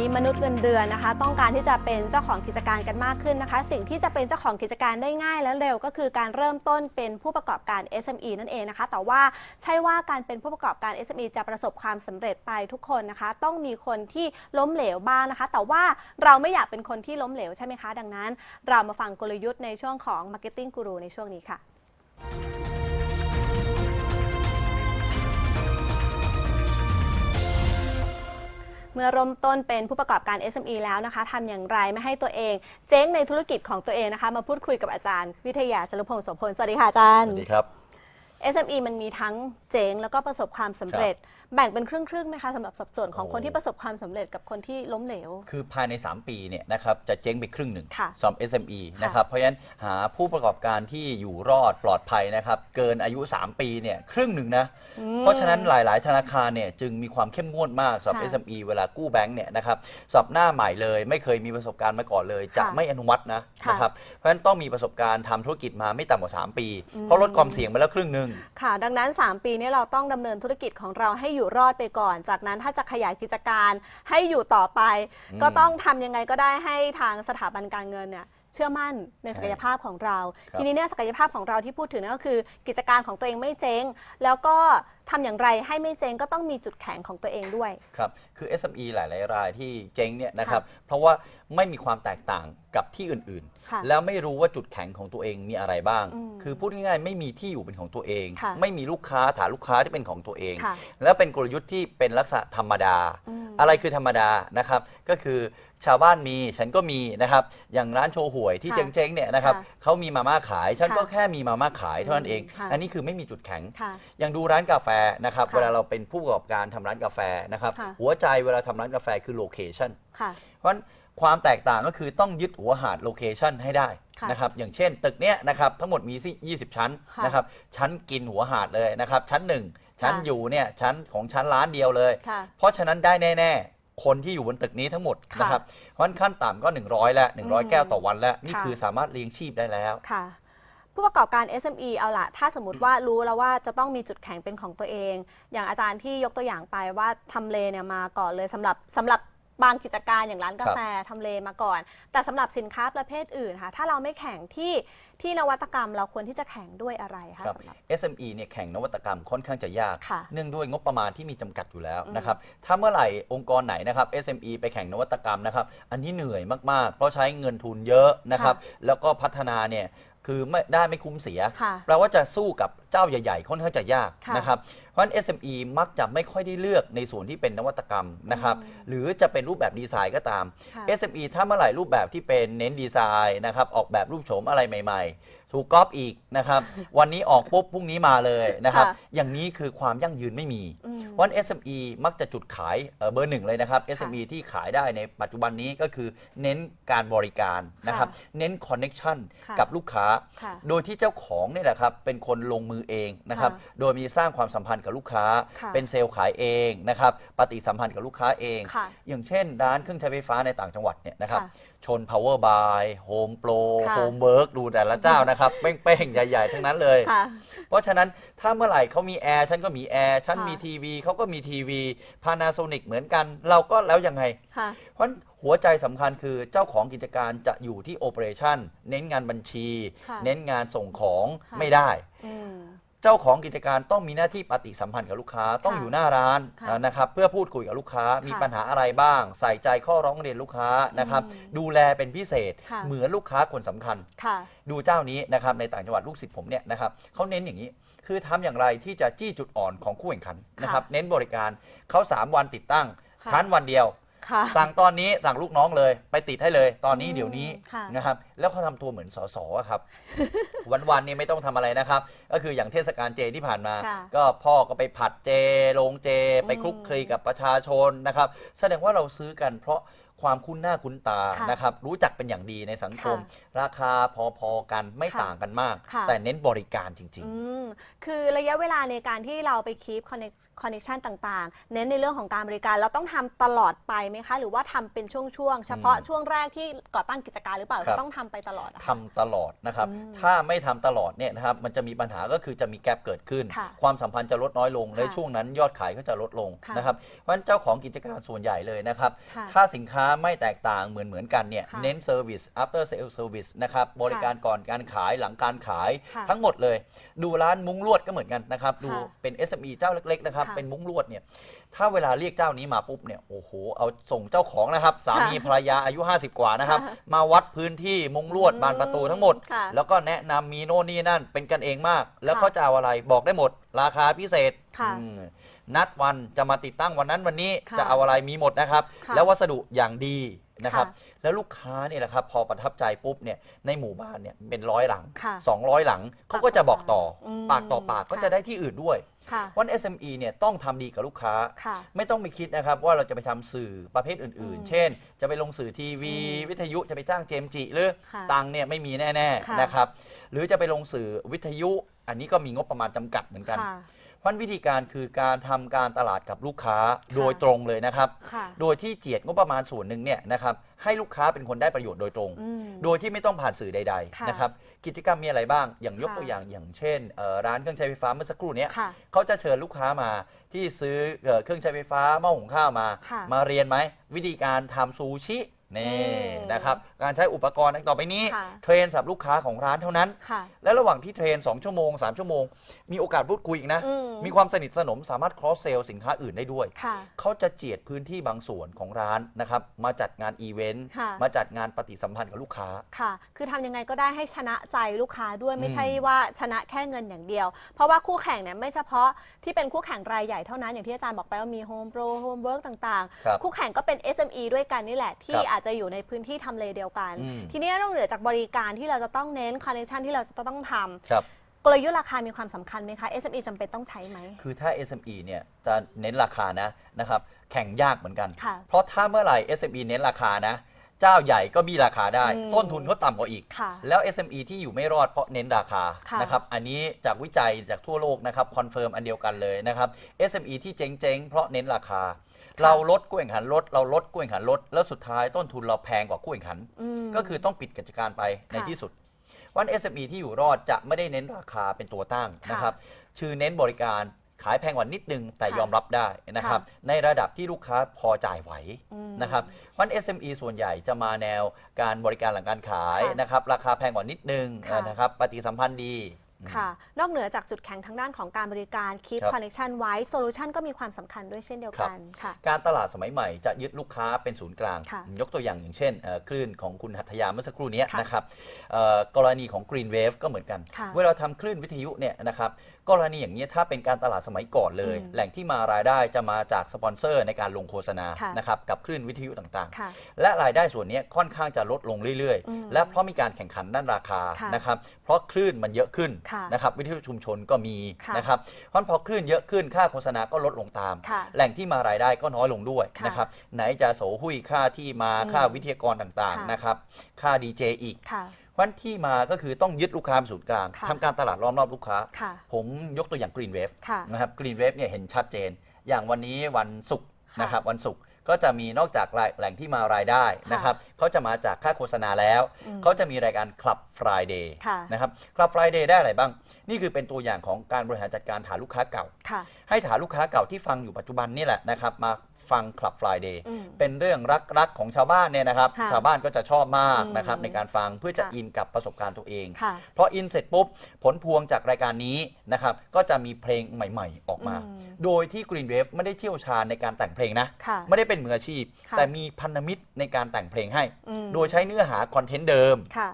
นี้มนุษย์เงินเดือนนะคะ ต้องการที่จะเป็นเจ้าของกิจการกันมากขึ้นนะคะ สิ่งที่จะเป็นเจ้าของกิจการได้ง่ายและเร็ว ก็คือการเริ่มต้นเป็นผู้ประกอบการ SME นั่นเองนะคะ แต่ว่าใช่ว่าการเป็นผู้ประกอบการ SME จะประสบความสำเร็จไปทุกคนนะคะ ต้องมีคนที่ล้มเหลวบ้างนะคะ แต่ว่าเราไม่อยากเป็นคนที่ล้มเหลวใช่ไหมคะ ดังนั้น เรามาฟังกลยุทธ์ในช่วงของ Marketing Guru ในช่วงนี้ค่ะ เมื่อเริ่มต้นเป็นผู้ประกอบการ SME แล้วนะคะทำอย่างไรไม่ให้ตัวเอง เจ๊งในธุรกิจของตัวเองนะคะ มาพูดคุยกับอาจารย์ วิทยาจรุพงศ์โสพลสวัสดีค่ะอาจารย์ สวัสดีครับ SME มันมีทั้งเจ๊งแล้วก็ประสบความสำเร็จ แบ่งเป็นครึ่งๆไหมคะสำหรับสัดส่วนของโอ้คนที่ประสบความสำเร็จกับคนที่ล้มเหลว คือภายใน 3 ปีเนี่ยนะครับจะเจ๊งไปครึ่งหนึ่งค่ะสำหรับ SME นะครับเพราะฉะนั้นหาผู้ประกอบการที่อยู่รอดปลอดภัยนะครับเกินอายุ 3 ปีเนี่ยครึ่งหนึ่งนะเพราะฉะนั้นหลาย ๆ ธนาคารเนี่ยจึงมีความเข้มงวดมากสำหรับ ค่ะ SME เวลากู้แบงก์เนี่ยนะครับสำหรับหน้าใหม่เลย ไม่เคยมีประสบการณ์มาก่อนเลย จะค่ะไม่อนุมัตินะค่ะนะครับเพราะฉะนั้นต้องมีประสบการณ์ทำธุรกิจมาไม่ต่ำกว่า 3 ปีอืมเพราะลดความเสี่ยงไปแล้วครึ่งหนึ่งค่ะ ดังนั้น 3 ปีนี้เราต้องดำเนินธุรกิจของเราให้อยู่รอดไปก่อน จากนั้นถ้าจะขยายกิจการให้อยู่ต่อไปอืมก็ต้องทำยังไงก็ได้ให้ทางสถาบันการเงินเนี่ยเชื่อมั่นในศักยภาพของเราครับทีนี้เนี่ยศักยภาพของเราที่พูดถึงนั่นก็คือ กิจการของตัวเองไม่เจ๊ง แล้วก็ ทำอย่างไรให้ไม่เจ๊งก็ต้องมีจุดแข็งของตัวเองด้วย ครับ คือ SME หลาย ๆ รายที่เจ๊งเนี่ยนะครับ เพราะว่าไม่มีความแตกต่างกับที่อื่น ค่ะๆ แล้วไม่รู้ว่าจุดแข็งของตัวเองมีอะไรบ้าง อืมคือพูดง่าย ๆ ไม่มีที่อยู่เป็นของตัวเอง ค่ะไม่มีลูกค้าฐานลูกค้าที่เป็นของตัวเอง ค่ะแล้วเป็นกลยุทธ์ที่เป็นลักษณะธรรมดา อืม อะไรคือธรรมดานะครับ ก็คือชาวบ้านมีฉันก็มีนะครับ อย่างร้านโชว์หวยที่ค่ะเจ๊ง ๆ เนี่ยนะครับค่ะเขามีมาม่าขาย ฉันค่ะก็แค่มีมาม่าขายเท่านั้นเอง ค่ะ อันนี้คือไม่มีจุดแข็ง ค่ะ อย่างดูร้านกาแฟนะครับค่ะเวลาเราเป็นผู้ประกอบการทำร้านกาแฟนะครับค่ะ หัวใจเวลาทำร้านกาแฟคือโลเคชัน ค่ะ เพราะฉะนั้นความแตกต่างก็คือต้องยึดหัวหาดโลเคชันให้ได้ค่ะนะครับอย่างเช่นตึกเนี้ยนะครับทั้งหมดมี20 ชั้นค่ะนะครับชั้นกินหัวหาดเลยนะครับชั้น 1 ชั้นค่ะ อยู่เนี่ยชั้นของชั้นร้านเดียวเลย ค่ะ เพราะฉะนั้นได้แน่ ๆ คนที่อยู่บนตึกนี้ทั้งหมดค่ะนะครับเพราะฉะนั้นขั้นต่ำก็ 100 แล้วอืม100 แก้วต่อวันแล้ว นี่ค่ะ คือสามารถเลี้ยงชีพได้แล้ว ค่ะ ผู้ประกอบการ SME เอาละถ้าสมมติว่ารู้แล้วว่าจะต้องมีจุดแข็งเป็นของตัวเอง อย่างอาจารย์ที่ยกตัวอย่างไปว่าทำเลเนี่ยมาก่อนเลยสำหรับสำหรับบางกิจการอย่างร้านกาแฟทำเลมาก่อน แต่สำหรับสินค้าประเภทอื่นค่ะถ้าเราไม่แข่งที่ที่นวัตกรรมเราควรที่จะแข่งด้วยอะไรคะครับ สำหรับ SME เนี่ยแข่งนวัตกรรมค่อนข้างจะยาก ค่ะเนื่องด้วยงบประมาณที่มีจำกัดอยู่แล้วอืมนะครับ ถ้าเมื่อไหร่องค์กรไหนนะครับ SME ไปแข่งนวัตกรรมนะครับ อันนี้เหนื่อยมาก ๆ เพราะใช้เงินทุนเยอะนะครับ แล้วก็พัฒนาเนี่ย คือไม่ได้ไม่คุ้มเสียค่ะ แปลว่าจะสู้กับเจ้าใหญ่ ๆ ค่อนข้างจะยากค่ะ นะครับเพราะฉะนั้น SME มักจะไม่ค่อยได้เลือกในส่วนที่เป็นนวัตกรรมนะครับอืมหรือจะเป็นรูปแบบดีไซน์ก็ตามค่ะ SME ถ้าเมื่อไหร่รูปแบบที่เป็นเน้นดีไซน์นะครับออกแบบรูปโฉมอะไรใหม่ ๆ ถูกก๊อปอีกนะครับวันนี้ออกปุ๊บพรุ่งนี้มาเลยนะครับค่ะอย่างนี้คือความยั่งยืนไม่มีอืมเพราะฉะนั้น SME มักจะจุดขายเอ่อเบอร์หนึ่งเลยนะครับ SME ที่ขายได้ในปัจจุบันนี้ก็คือเน้นการบริการนะครับเน้นคอนเน็ชันค่ะกับลูกค้าค่ะโดยที่เจ้าของเนี่ยแหละครับเป็นคนลงมือเองนะครับค่ะโดยมีสร้างความสัมพันธ์กับลูกค้า ค่ะเป็นเซลล์ขายเองนะครับปฏิสัมพันธ์กับลูกค้าเอง ค่ะอย่างเช่น ร้านเครื่องใช้ไฟฟ้าในต่างจังหวัดเนี่ยนะครับค่ะชน power by home pro ค่ะ home work ดูแต่ละเจ้านะครับเป้งๆ ใหญ่ๆ ทั้งนั้นเลย ค่ะ เพราะฉะนั้นถ้าเมื่อไหร่เขามีแอร์ฉันก็มีแอร์ฉันค่ะ มีทีวีเขาก็มีทีวี Panasonic เหมือนกัน เราก็แล้วยังไง ค่ะ เพราะฉะนั้นหัวใจสำคัญคือเจ้าของกิจการจะอยู่ที่โอเปอเรชั่นเน้นงานบัญชี ค่ะเน้นงานส่งของค่ะ ไม่ได้ อืม เจ้าของกิจการต้องมีหน้าที่ปฏิสัมพันธ์กับลูกค้าต้องอยู่หน้าร้านค่ะนะครับเพื่อพูดคุยกับลูกค้ามีค่ะปัญหาอะไรบ้าง ใส่ใจข้อร้องเรียนลูกค้านะครับอืมดูแลเป็นพิเศษ ค่ะ เหมือนลูกค้าคนสำคัญ ค่ะ ดูเจ้านี้นะครับในต่างจังหวัดลูกศิษย์ผมเนี่ยนะครับเขาเน้นอย่างนี้คือทำอย่างไรที่จะจี้จุดอ่อนของคู่แข่งขันนะครับเน้นบริการเขา 3 วันติดตั้ง ค่ะชั้นวันเดียว ค่ะ สั่งตอนนี้สั่งลูกน้องเลย ไปติดให้เลย ตอนนี้อืมเดี๋ยวนี้ค่ะ นะครับ แล้วเขาทำตัวเหมือนสสอะครับ วันๆนี่ไม่ต้องทำอะไรนะครับ ก็คืออย่างเทศกาลเจที่ผ่านมา ค่ะก็พ่อก็ไปผัดเจลงเจ ไปอืมคลุกคลีกับประชาชนนะครับ แสดงว่าเราซื้อกันเพราะ ความคุ้นหน้าคุ้นตาค่ะนะครับรู้จักเป็นอย่างดีในสังคมค่ะราคาพอๆกันไม่ค่ะต่างกันมาก ค่ะ แต่เน้นบริการจริง อืมคือระยะเวลาในการที่เราไปคีปคอนเนคคอนเนคชันต่างๆ เน้นในเรื่องของการบริการเราต้องทำตลอดไปไหมคะ หรือว่าทำเป็นช่วงๆ เฉพาะอืมช่วงแรกที่ก่อตั้งกิจการหรือเปล่าครับจะต้องทำไปตลอดอะๆคะทำตลอดนะครับ อืมถ้าไม่ทำตลอดเนี่ยนะครับมันจะมีปัญหาก็คือจะมีแกลบเกิดขึ้น ค่ะความสัมพันธ์จะลดน้อยลง ค่ะในช่วงนั้นยอดขายก็จะลดลงค่ะนะครับเพราะฉะนั้นเจ้าของกิจการส่วนใหญ่เลยนะครับ ค่ะ ถ้าสินค้าไม่แตกต่างเหมือนเหมือนกันเนี่ยค่ะเน้นเซอร์วิส after sale service นะครับบริการก่อนการขายหลังการขายค่ะทั้งหมดเลย ดูร้านมุ้งลวดก็เหมือนกันนะครับดูค่ะเป็น SME เจ้าเล็กๆนะครับค่ะเป็นมุ้งลวดเนี่ยถ้าเวลาเรียกเจ้านี้มาปุ๊บเนี่ยโอ้โหเอาส่งเจ้าของนะครับสามีค่ะภรรยาอายุ 50 กว่านะครับค่ะมาวัดพื้นที่มุ้งลวดอืมบานประตูทั้งหมดค่ะแล้วก็แนะนำมีโน่นนี่นั่นเป็นกันเองมาก แล้วค่ะเขาจะเอาอะไรบอกได้หมด ราคาพิเศษค่ะอืม นัดวันจะมาติดตั้งวันนั้นวันนี้ค่ะจะเอาอะไรมีหมดนะครับ ค่ะแล้ววัสดุอย่างดีนะครับ ค่ะแล้วลูกค้าเนี่ยนะครับพอประทับใจปุ๊บเนี่ยในหมู่บ้านเนี่ยเป็นร้อยหลัง ค่ะ200 หลังเขาก็จะบอกต่ออมปากต่อปากก็ค่ะ จะได้ที่อื่นด้วยค่ะ วัน SME เนี่ยต้องทำดีกับลูกค้า ค่ะ ไม่ต้องไปคิดนะครับว่าเราจะไปทำสื่อประเภทอื่นอืมๆ เช่น จะไปลงสื่อทีวี อืมวิทยุจะไปจ้างเจมส์จิหรือค่ะตังค์เนี่ยไม่มีแน่ค่ะ ๆนะครับ หรือจะไปลงสื่อวิทยุ อันนี้ก็มีงบประมาณจำกัดเหมือนกัน ค่ะ เพราะฉะนั้นวิธีการคือการทำการตลาดกับลูกค้าโดยตรงเลยนะครับ ค่ะ โดยที่เจียดงบประมาณส่วนหนึ่งเนี่ยนะครับให้ลูกค้าเป็นคนได้ประโยชน์โดยตรง อืม โดยที่ไม่ต้องผ่านสื่อใดค่ะๆนะครับกิจกรรมมีอะไรบ้างอย่างยกค่ะ ตัวอย่างอย่างเช่นเอ่อร้านเครื่องใช้ไฟฟ้าเมื่อสักครู่เนี้ยค่ะ เขาจะเชิญลูกค้ามาที่ซื้อเอ่อเครื่องใช้ไฟฟ้าหม้อหุงข้าวมา ค่ะมาเรียนไหมวิธีการทำซูชิ นี่อืมนะครับการใช้อุปกรณ์ดังต่อไปนี้ ค่ะ เทรนสำหรับลูกค้าของร้านเท่านั้น ค่ะและระหว่างที่เทรน 2 ชั่วโมง 3 ชั่วโมง มีโอกาสพูดคุยอีกนะ อืมมีความสนิทสนมสามารถ cross sell สินค้าอื่นได้ด้วย ค่ะ เขาจะเจียดพื้นที่บางส่วนของร้านนะครับมาจัดงานอีเวนต์ค่ะ มาจัดงานปฏิสัมพันธ์กับลูกค้า ค่ะ คือทำยังไงก็ได้ให้ชนะใจลูกค้าด้วยไม่ใช่อืมว่าชนะแค่เงินอย่างเดียว เพราะว่าคู่แข่งเนี่ยไม่เฉพาะที่เป็นคู่แข่งรายใหญ่เท่านั้นอย่างที่อาจารย์บอกไปว่ามี Home Pro Home Work ต่างครับ ๆ คู่แข่งก็เป็น SME ด้วยกันนี่แหละ ที่ครับอาจจะอยู่ในพื้นที่ทำเลเดียวกัน อืม ทีนี้นอกเหนือจากบริการที่เราจะต้องเน้นคอนเนคชันที่เราจะต้องทำครับ กลยุทธ์ราคามีความสำคัญไหมคะ SME จำเป็นต้องใช้ไหม คือถ้า SME เนี่ยจะเน้นราคานะนะครับแข่งยากเหมือนกัน ค่ะเพราะถ้าเมื่อไหร่ SME เน้นราคานะ เจ้าใหญ่ก็มีราคาได้ อืมต้นทุนเขาต่ำกว่าอีก ค่ะแล้ว SME ที่อยู่ไม่รอดเพราะเน้นราคาค่ะ นะครับอันนี้จากวิจัยจากทั่วโลกนะครับคอนเฟิร์มอันเดียวกันเลยนะครับ SME ที่เจ๊งๆเพราะเน้นราคา เราลดกู้แข่งขันลดเราลดกู้แข่งขันลดแล้วสุดท้ายต้นทุนเราแพงกว่ากู้แข่งขันมก็คือต้องปิดกิจการไปในค่ะที่สุดวัน SME ที่อยู่รอดจะไม่ได้เน้นราคาเป็นตัวตั้งค่ะนะครับชื่อเน้นบริการขายแพงกว่านิดนึง แต่ค่ะยอมรับได้นะครับในระดับที่ลูกค้าพอจ่ายไหวอืมนะครับวัน SME ส่วนใหญ่จะมาแนวการบริการหลังการขายค่ะนะครับราคาแพงกว่านิดนึงค่ะนะครับปฏิสัมพันธ์ดี ค่ะ นอกเหนือจากจุดแข็งทางด้านของการบริการ Keep ครับ Connection ไว้ Solution ก็มีความสำคัญด้วยเช่นเดียวกันค่ะ การตลาดสมัยใหม่จะยึดลูกค้าเป็นศูนย์กลางค่ะยกตัวอย่างอย่างเช่นเอ่อคลื่นของคุณหัตถยาเมื่อสักครู่เนี้ยค่ะนะครับเอ่อกรณีของ Green Wave ก็เหมือนกันค่ะเวลาทำคลื่นวิทยุเนี่ยนะครับ กรณีอย่างนี้ยถ้าเป็นการตลาดสมัยก่อนเลยอืมแหล่งที่มารายได้จะมาจากสปอนเซอร์ในการลงโฆษณาค่ะนะครับกับคลื่นวิทยุต่างค่ะๆ และรายได้ส่วนนี้ค่อนข้างจะลดลงเรื่อยอืมๆ และเพราะมีการแข่งขันด้านราคาค่ะนะครับเพราะคลื่นมันเยอะขึ้นค่ะนะครับวิทยุชุมชนก็มีค่ะนะครับเพราะฉะนั้นพอคลื่นเยอะขึ้นค่าโฆษณาก็ลดลงตาม ค่ะแหล่งที่มารายได้ก็น้อยลงด้วยค่ะนะครับไหนจะโสหุ้ยค่าที่มาอืมค่าวิทยากรต่างค่ะ ๆนะครับค่าดีเจอีก ค่ะเพ ราะฉะนั้นที่มาก็คือต้องยึดลูกค้าเป็นศูนย์กลางค่ะทำการตลาดล้อมรอบลูกค้า ค่ะผมยกตัวอย่าง Green Wave ค่ะ นะครับ Green Wave เนี่ยเห็นชัดเจน อย่างวันนี้วันศุกร์ค่ะนะครับวันศุกร์ก็จะมีนอกจากรายแหล่งที่มารายได้นะครับเขาจะมาจากค่าโฆษณาแล้ว อืมเขาจะมีรายการ Club Friday ค่ะ นะครับ Club Friday ได้อะไรบ้าง นี่คือเป็นตัวอย่างของการบริหารจัดการฐานลูกค้าเก่า ค่ะ ให้ฐานลูกค้าเก่าที่ฟังอยู่ปัจจุบันนี่แหละนะครับมาฟัง Club Friday อืมเป็นเรื่องรักๆของชาวบ้านเนี่ยนะครับ ค่ะชาวบ้านก็จะชอบมากอืมนะครับในการฟังเพื่อจะค่ะ อินกับประสบการณ์ตัวเอง ค่ะเพราะอินเสร็จปุ๊บ ผลพวงจากรายการนี้นะครับก็จะมีเพลงใหม่ ๆ ออกมา อืม โดยที่ Green Wave ไม่ได้เชี่ยวชาญในการแต่งเพลงนะ ค่ะ ไม่ได้เป็นมืออาชีพ ค่ะ แต่มีพันธมิตรในการแต่งเพลงให้ อืมโดยใช้เนื้อหาคอนเทนต์เดิม ค่ะ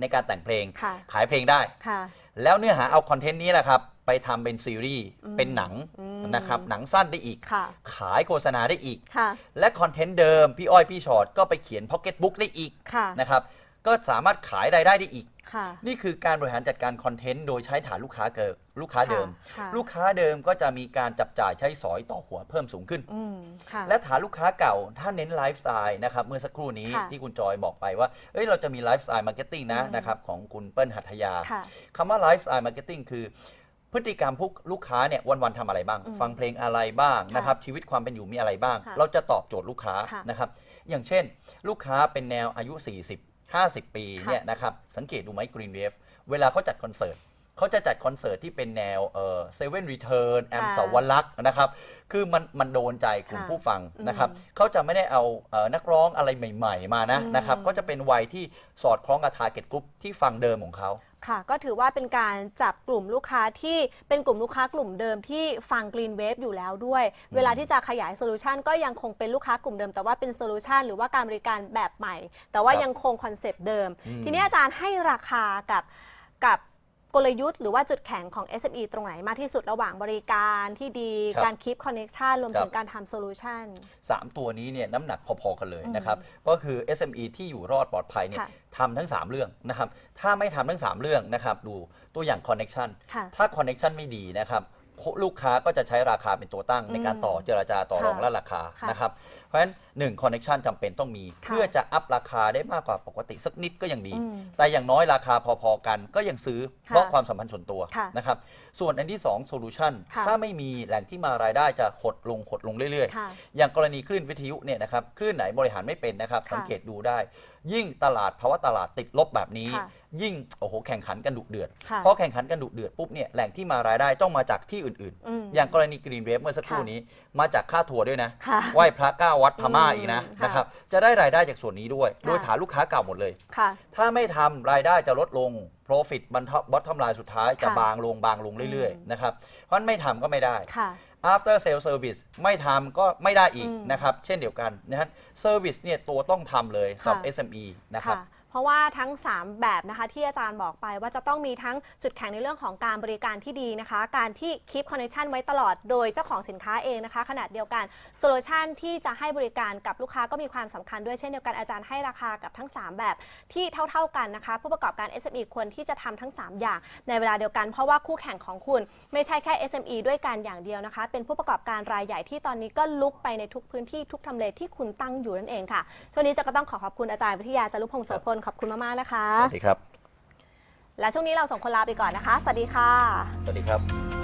ในการแต่งเพลง ค่ะ ขายเพลงได้ ค่ะ แล้วเนื้อหาเอาคอนเทนต์นี้แหละครับ ไปทำเป็นซีรีส์อืมเป็นหนังอืมนะครับหนังสั้นได้อีก ค่ะ ขายโฆษณาได้อีก ค่ะ และคอนเทนต์เดิม พี่อ้อยพี่ชอตก็ไปเขียนพ็อกเก็ตบุ๊กได้อีกค่ะ นะครับ ก็สามารถขายรายได้ได้อีก ค่ะ นี่คือการบริหารจัดการคอนเทนต์โดยใช้ฐานลูกค้าเกิดลูกค้าเดิม ค่ะ ลูกค้าเดิมก็จะมีการจับจ่ายใช้สอยต่อหัวเพิ่มสูงขึ้น อืมค่ะ และฐานลูกค้าเก่า ถ้าเน้นไลฟ์สไตล์นะครับเมื่อสักครู่นี้ค่ะที่คุณจอยบอกไปว่าเอ้ยเราจะมีไลฟ์สไตล์มาร์เก็ตติ้งนะอืม นะครับของคุณเปิ้ลหัตถยา ค่ะ คำว่าไลฟ์สไตล์มาร์เก็ตติ้งคือ พฤติกรรมผู้ลูกค้าเนี่ยวันๆทำอะไรบ้าง อืมฟังเพลงอะไรบ้างค่ะนะครับชีวิตความเป็นอยู่มีอะไรบ้าง ค่ะเราจะตอบโจทย์ลูกค้าค่ะนะครับอย่างเช่น ลูกค้าเป็นแนวอายุ 40 50 ปีค่ะเนี่ยนะครับสังเกตดูไหม Green Wave เวลาเขาจัดคอนเสิร์ตเขาจะจัดคอนเสิร์ตที่เป็นแนวเซเว่นรีเทิร์นแอมค่ะสวรักษ์นะครับ คือมันมันโดนใจกลุ่มค่ะผู้ฟังอืมนะครับเขาจะไม่ได้เอาเอ่อนักร้องอะไรใหม่ ๆ มานะอืมนะครับก็จะเป็นวัยที่สอดคล้องกับทาร์เก็ตกลุ่มที่ฟังเดิมของเขา ค่ะ ก็ถือว่าเป็นการจับกลุ่มลูกค้าที่เป็นกลุ่มลูกค้ากลุ่มเดิมที่ฟัง Green Wave อยู่แล้วด้วย เวลาที่จะขยายโซลูชันก็ยังคงเป็นลูกค้ากลุ่มเดิม แต่ว่าเป็นโซลูชันหรือว่าการบริการแบบใหม่ แต่ว่าครับยังคงคอนเซปต์เดิม อืม ทีนี้อาจารย์ให้ราคากับกับ กลยุทธ์หรือว่าจุดแข็งของ SME ตรงไหนมากที่สุดระหว่างบริการที่ดีครับการคีปคอนเน็ชันรวมครับถึงการทำโซลูชัน3ตัวนี้เนี่ยน้ำหนักพอๆกันเลยอืมนะครับ ก็คือ SME ที่อยู่รอดปลอดภัยเนี่ยค่ะทำทั้ง 3 เรื่องนะครับ ถ้าไม่ทำทั้ง 3 เรื่องนะครับ ดูตัวอย่าง Connection ค่ะถ้า Connection ไม่ดีนะครับ ลูกค้าก็จะใช้ราคาเป็นตัวตั้งในการต่อเจรจาต่อรองค่ะและราคาค่ะนะครับ เพราะฉะนั้น1 Connection จำเป็นต้องมีค่ะเพื่อจะอัพราคาได้มากกว่าปกติสักนิดก็ยังดี อืมแต่อย่างน้อยราคาพอๆกันก็ยังซื้อค่ะเพราะความสัมพันธ์ส่วนตัวค่ะนะครับ ส่วนอันที่ 2 Solution ค่ะถ้าไม่มีแหล่งที่มารายได้จะหดลงหดลงเรื่อยๆค่ะอย่างกรณีคลื่นวิทยุเนี่ยนะครับคลื่นไหนบริหารไม่เป็นนะครับ ค่ะสังเกตดูได้ ยิ่งตลาดภาวะตลาดติดลบแบบนี้ ค่ะ ยิ่งโอ้โหแข่งขันกันดุเดือดค่ะเพราะแข่งขันกันดุเดือดปุ๊บเนี่ยแหล่งที่มารายได้ต้องมาจากที่อื่น อืม ๆ อย่างกรณีกรีนเวฟเมื่อสักครู่ค่ะนี้มาจากค่าทัวร์ด้วยนะค่ะไหว้พระเก้าวัดพม่าอืมอีกนะค่ะนะครับจะได้รายได้จากส่วนนี้ด้วย ค่ะ โดยฐานลูกค้าเก่าหมดเลย ค่ะ ถ้าไม่ทำรายได้จะลดลง profit บรรทับบอททำลายสุดท้ายจะค่ะบางลงบางลงเรื่อยอืม ๆนะครับเพราะฉะนั้นไม่ทำก็ไม่ได้ ค่ะ after sale service ไม่ทำก็ไม่ได้อีกอืมนะครับ เช่นเดียวกันนะฮะ service เนี่ยตัวต้องทำเลยสำหรับ ค่ะ SME นะครับ ค่ะ เพราะว่าทั้ง 3 แบบนะคะที่อาจารย์บอกไปว่าจะต้องมีทั้งจุดแข็งในเรื่องของการบริการที่ดีนะคะ การที่คีปคอนเน c t ชันไว้ตลอดโดยเจ้าของสินค้าเองนะคะ ขนาดเดียวกันโซลูชันที่จะให้บริการกับลูกค้าก็มีความสำคัญด้วยเช่นเดียวกันอาจารย์ให้ราคากับทั้ง 3 แบบที่เท่า ๆกันนะคะ ผู้ประกอบการ SME ควรที่จะทำทั้ง 3 อย่างในเวลาเดียวกัน เพราะว่าคู่แข่งของคุณไม่ใช่แค่ SME ด้วยกันอย่างเดียวนะคะ เป็นผู้ประกอบการรายใหญ่ที่ตอนนี้ก็ลุกไปในทุกพื้นที่ทุกทำเลที่คุณตั้งอยู่นั่นเองค่ะช่วงนี้จะก็ต้องขอขอบคุณอาจารย์วิทยาจารุพงศ์โสพลขอบคุณมากๆนะคะ สวัสดีครับ และช่วงนี้เราส่งคนลาไปก่อนนะคะ สวัสดีค่ะ สวัสดีครับ